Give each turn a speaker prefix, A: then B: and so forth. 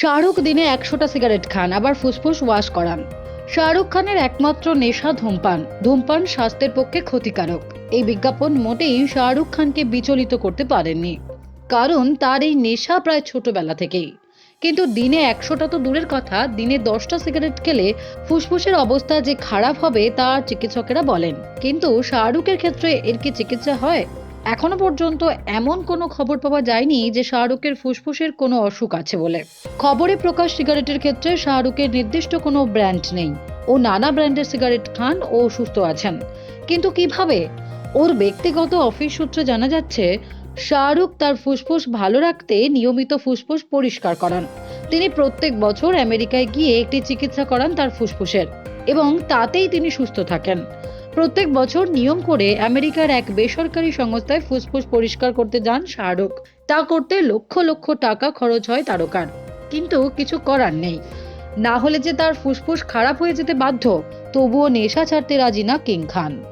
A: শাহরুখ দিনে একশোটা সিগারেট খান, আবার ফুসফুস ওয়াশ করান। শাহরুখ খানের একমাত্র নেশা ধূমপান। ধূমপান স্বাস্থ্যের পক্ষে ক্ষতিকারক। এই বিজ্ঞাপন মোটেই শাহরুখ খানকে বিচলিত করতে পারেননি। কারণ তার এই নেশা প্রায় ছোটবেলা থেকেই। কিন্তু দিনে একশোটা তো দূরের কথা, দিনে দশটা সিগারেট খেলে ফুসফুসের অবস্থা যে খারাপ হবে, তা চিকিৎসকেরা বলেন। কিন্তু শাহরুখের ক্ষেত্রে এর কি চিকিৎসা হয়? এখনও পর্যন্ত এমন কোনো খবর পাওয়া যায়নি যে শাহরুখের ফুসফুসের কোনো অসুখ আছে বলে। খবরে প্রকাশ সিগারেটের ক্ষেত্রে শাহরুখের নির্দিষ্ট কোনো ব্র্যান্ড নেই ও নানা ব্র্যান্ডের সিগারেট খান ও সুস্থ আছেন। কিন্তু কীভাবে? ওর ব্যক্তিগত অফিস সূত্রে জানা যাচ্ছে, শাহরুখ তার ফুসফুস ভালো রাখতে নিয়মিত ফুসফুস পরিষ্কার করান। তিনি প্রত্যেক বছর আমেরিকায় গিয়ে একটি চিকিৎসা করান তার ফুসফুসের এবং তাতেই তিনি সুস্থ থাকেন। প্রত্যেক বছর নিয়ম করে আমেরিকার এক বেসরকারি সংস্থায় ফুসফুস পরিষ্কার করতে যান শাহরুখ তা করতে লক্ষ লক্ষ টাকা খরচ হয় তারকার। কিন্তু কিছু করার নেই। না হলে যে তার ফুসফুস খারাপ হয়ে যেতে বাধ্য, তবুও নেশা ছাড়তে রাজি না কিং খান।